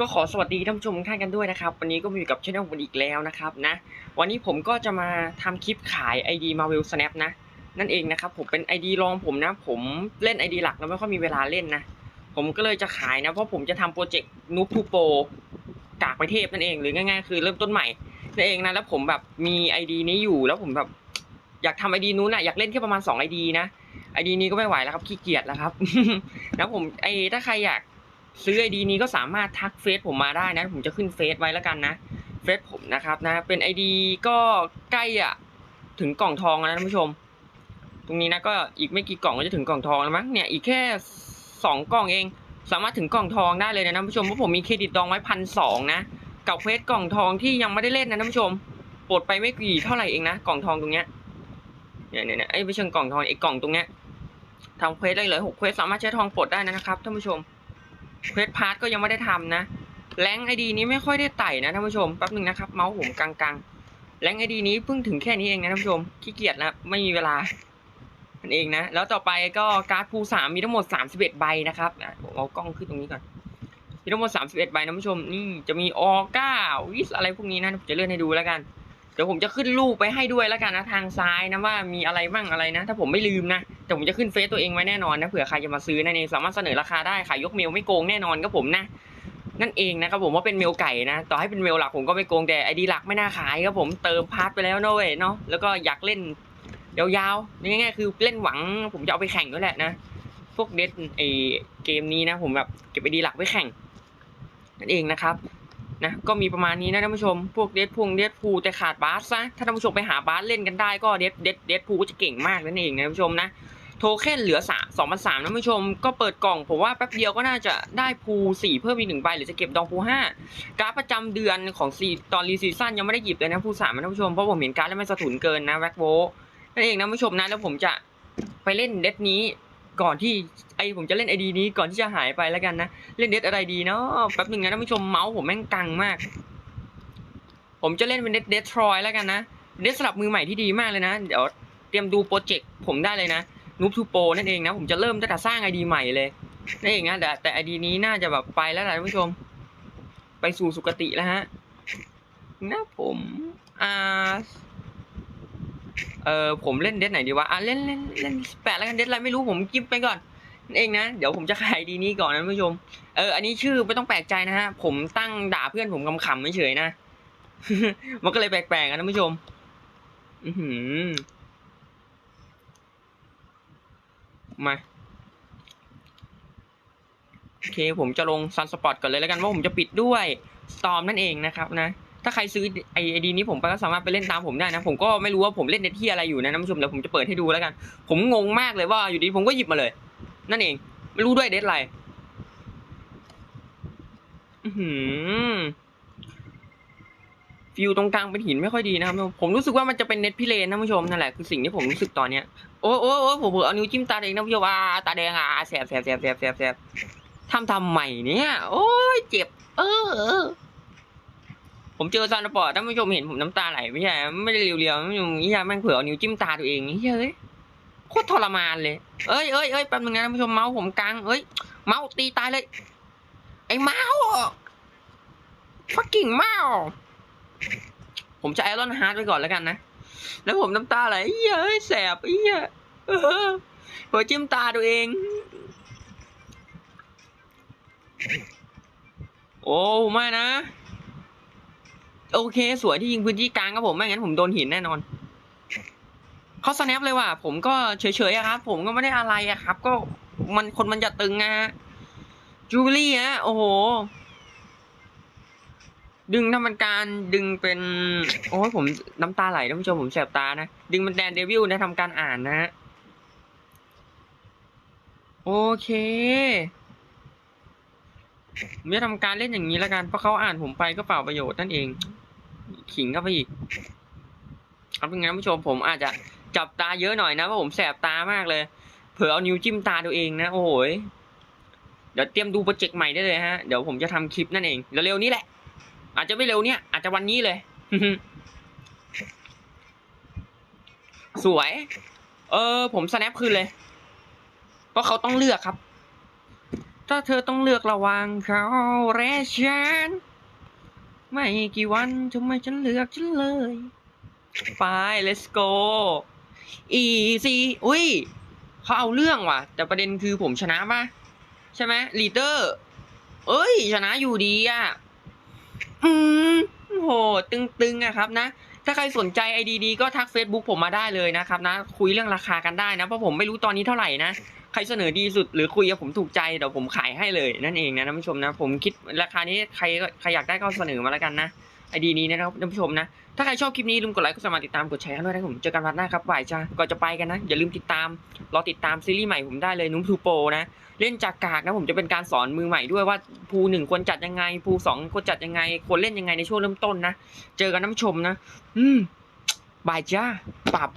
ก็ขอสวัสดีท่านผู้ชมท่านกันด้วยนะครับ วันนี้ก็มาอยู่กับช่องผมอีกแล้วนะครับนะ วันนี้ผมก็จะมาทำคลิปขาย ID Marvel Snap นะ นั่นเองนะครับ ผมเป็น ID รองผมนะ ผมเล่น ID หลักแล้วไม่ค่อยมีเวลาเล่นนะ ผมก็เลยจะขายนะ เพราะผมจะทำโปรเจกต์นูบทูโปกากไปเทพนั่นเอง หรือง่ายๆ คือเริ่มต้นใหม่นั่นเองนะ แล้วผมแบบมี ID นี้อยู่ แล้วผมแบบอยากทำ ID นู้นนะอยากเล่นแค่ประมาณ2 ID นะ ID นี้ก็ไม่ไหวแล้วครับขี้เกียจแล้วครับนะผมไอถ้าใครอยาก ซื้อไอดีนี้ก็สามารถทักเฟซผมมาได้นะ ผมจะขึ้นเฟซไว้แล้วกันนะ เฟซผมนะครับนะ เป็นไอดีก็ใกล้อะถึงกล่องทองแล้วนะท่านผู้ชม ตรงนี้นะก็อีกไม่กี่กล่องก็จะถึงกล่องทองแล้วมั้งเนี่ยอีกแค่สองกล่องเอง สามารถถึงกล่องทองได้เลยนะท่านผู้ชมเพราะผมมีเครดิตดองไว้พันสองนะกับเควสกล่องทองที่ยังไม่ได้เล่นนะท่านผู้ชมปลดไปไม่กี่เท่าไหร่เองนะกล่องทองตรงเนี้ยเนี่ยเนี่ยเนี่ยไอ้ไม่ใช่กล่องทองไอ้กล่องตรงเนี้ยทำเควสได้เลยหกเควสสามารถใช้ทองปลดได้นะครับท่านผู้ชม เควสพาร์ทก็ยังไม่ได้ทำนะ แรงไอดีนี้ไม่ค่อยได้ไต่นะท่านผู้ชมแป๊บหนึ่งนะครับ เมาส์ผมกลางๆแรงไอดีนี้เพิ่งถึงแค่นี้เองนะท่านผู้ชมขี้เกียจนะไม่มีเวลานั่นเองนะ แล้วต่อไปก็การ์ดพูสามมีทั้งหมดสามสิบเอ็ดใบนะครับผมเอากล้องขึ้นตรงนี้ก่อนมีทั้งหมดสามสิบเอ็ดใบนะท่านผู้ชมนี่จะมีออก้าวิสอะไรพวกนี้นะผมจะเลื่อนให้ดูแล้วกัน เดี๋ยวผมจะขึ้นรูปไปให้ด้วยแล้วกันนะทางซ้ายนะว่ามีอะไรบ้างอะไรนะ ถ้าผมไม่ลืมนะแต่ผมจะขึ้นเฟซตัวเองไว้แน่นอนนะเผื่อใครจะมาซื้อนั่นเองสามารถเสนอราคาได้ขายยกเมลไม่โกงแน่นอนครับผมนะนั่นเองนะครับผมว่าเป็นเมลไก่นะต่อให้เป็นเมลหลักผมก็ไม่โกงแต่ไอดีหลักไม่น่าขายครับผมเติมพาร์ทไปแล้วเนาะเว้ยเนาะแล้วก็อยากเล่นยาวๆง่ายๆคือเล่นหวังผมจะเอาไปแข่งด้วยแหละนะพวกเดทไอเกมนี้นะ ผมแบบเก็บไอดีหลักไว้แข่งนั่นเองนะครับ นะก็มีประมาณนี้นะท่านผู้ชม พวกเดดพวงเดดพูแต่ขาดบาสซะถ้าท่านผู้ชมไปหาบาสเล่นกันได้ก็เดดเดดเดดพูก็จะเก่งมากนั่นเองนะท่านผู้ชมนะโทเค็นเหลือสามสองพันสามท่านผู้ชมก็เปิดกล่องผมว่าแป๊บเดียวก็น่าจะได้พูสี่เพิ่มอีกหนึ่งใบหรือจะเก็บดองพูห้าการ์ดประจำเดือนของซีตอนรีซีซั่นยังไม่ได้หยิบเลยนะพูสามนะท่านผู้ชมเพราะผมเห็นการ์ดแล้วมันสะทุนเกินนะแว็กโวนั่นเองนะท่านผู้ชมนะแล้วผมจะไปเล่นเดดนี้ ก่อนที่ไอผมจะเล่นไอดีนี้ก่อนที่จะหายไปแล้วกันนะเล่นเดดอะไรดีเนาะแป๊บหนึ่งนะท่านผู้ชมเมาส์ผมแม่งกังมาก ผมจะเล่นเป็นเดดเดทรอยแล้วกันนะเดดสลับมือใหม่ที่ดีมากเลยนะเดี๋ยวเตรียมดูโปรเจกต์ผมได้เลยนะนูบทูโปนั่นเองนะผมจะเริ่มตั้งแต่สร้างไอดีใหม่เลยนั่นเองนะแต่แต่ไอดีนี้น่าจะแบบไปแล้วแหละท่านผู้ชม ไปสู่สุคติแล้วฮะนะผมอ่า เออผมเล่นเดทไหนดีวะอะเล่นเล่นเล่นแปดแล้วกันเดทอะไรไม่รู้ผมกิฟไปก่อนนั่นเองนะเดี๋ยวผมจะขายดีนี้ก่อนนะผู้ชมเอออันนี้ชื่อไม่ต้องแปลกใจนะฮะผมตั้งด่าเพื่อนผมคำๆเฉยนะมันก็เลยแปลกๆนะท่านผู้ชม อือหือมาโอเคผมจะลงซันสปอร์ตก่อนเลยแล้วกันว่าผมจะปิดด้วยตอมนั่นเองนะครับนะ ถ้าใครซื้อไอไอดีนี้ผมไปก็สามารถไปเล่นตามผมได้นะ ผมก็ไม่รู้ว่าผมเล่นเน็ตที่อะไรอยู่นะท่านผู้ชมเดี๋ยวผมจะเปิดให้ดูแล้วกัน ผมงงมากเลยว่าอยู่ดีผมก็หยิบมาเลย นั่นเอง ไม่รู้ด้วยเด็ดอะไรอือหือฟิวตรงกลางเป็นหินไม่ค่อยดีนะครับผมรู้สึกว่ามันจะเป็นเน็ตพิเรนนะผู้ชมนั่นแหละคือสิ่งที่ผมรู้สึกตอนเนี้ยโอ้โอ้โอ้ผมเผลอเอานิ้วจิ้มตาเองนะผู้ชมอ่าตาแดงอะแสบแสบแสบแสบแสบแสบทำทำใหม่เนี่ย โอ้ยเจ็บ เออ ผมเจอซานปอร์ตท่านผู้ชมเห็นผมน้ำตาไหลไม่ใช่ ไม่ได้เรียวๆไม่ใช่นี่ยแม่งเผื่อเอานิ้วจิ้มตาตัวเองนี่เฮ้ยโคตรทรมานเลย เอ้ยเอ้ยเอ้ยแป๊บนึงนะท่านผู้ชมเมาส์ผมกลางเอ้ย เมาส์ตีตายเลย ไอ้เมาส์ฟักกิ่งเมาส์ผมจะไอรอนฮาร์ดไว้ก่อนแล้วกันนะ แล้วผมน้ำตาไหลเหี้ยแสบเหี้ยเออหัวจิ้มตาตัวเอง โอ้ไม่นะ โอเค สวยที่ยิงพื้นที่กลางครับผม ไม่งั้นผมโดนหินแน่นอนเขาสแนปเลยว่ะ ผมก็เฉยๆครับ ผมก็ไม่ได้อะไรอะครับ ก็มันคนมันจะตึงอะฮะ จูเลี่ฮะ โอ้โห ดึงทำมันการดึงเป็น โอ้ยผมน้ำตาไหลท่านผู้ชมผมแสบตานะ ดึงมันแดนเดวิลนะทำการอ่านนะฮะ โอเคผมจะทำการเล่นอย่างนี้แล้วกัน เพราะเขาอ่านผมไปก็เปล่าประโยชน์นั่นเอง ขิงเข้าไปอีกเอาเป็นไงท่านผู้ชมผมอาจจะจับตาเยอะหน่อยนะเพราะผมแสบตามากเลย เผื่อเอานิ้วจิ้มตาตัวเองนะโอ้โหยเดี๋ยวเตรียมดูโปรเจกต์ใหม่ได้เลยฮะเดี๋ยวผมจะทำคลิปนั่นเองเร็วๆนี้แหละ อาจจะไม่เร็วเนี่ยอาจจะวันนี้เลย สวย เออ ผมสแนปคืนเลย เพราะเขาต้องเลือกครับ ถ้าเธอต้องเลือกระว่างเขาและฉัน ไม่กี่วันทำไมฉันเลือกฉันเลย ไป let's go easy อุ้ยเขาเอาเรื่องว่ะ แต่ประเด็นคือผมชนะป่ะ ใช่ไหมลีเดอร์ เอ้ย ชนะอยู่ดีอะ อืมโห ตึงๆอะครับนะ ถ้าใครสนใจไอดีดีก็ทัก Facebook ผมมาได้เลยนะครับนะ คุยเรื่องราคากันได้นะ เพราะผมไม่รู้ตอนนี้เท่าไหร่นะ ครเสนอดีสุดหรือคุยกับผมถูกใจเดี๋ยวผมขายให้เลยนั่นเองนะท่านผู้ชมนะ ผมคิดราคานี้ใครใครอยากได้ก็เสนอมาแล้วกันนะไอดีนี้นะครับท่านผู้ชมนะ ถ้าใครชอบคลิปนี้ลืมกดไลค์กดสมัครติดตามกดแชร์ด้วยนะผมเจอกันวันหน้าครับบ่ายจ้าก่อนจะไปกันนะ อย่าลืมติดตามรอติดตามซีรีส์ใหม่ผมได้เลยนุ้มทูโปนะเล่นจากกากนะผมจะเป็นการสอนมือใหม่ด้วยว่าภูหนึ่งควรจัดยังไงภูสองควรจัดยังไงควรเล่นยังไงในช่วงเริ่มต้นนะเจอกันท่านผู้ชมนะ อืมบายจ้าปรับ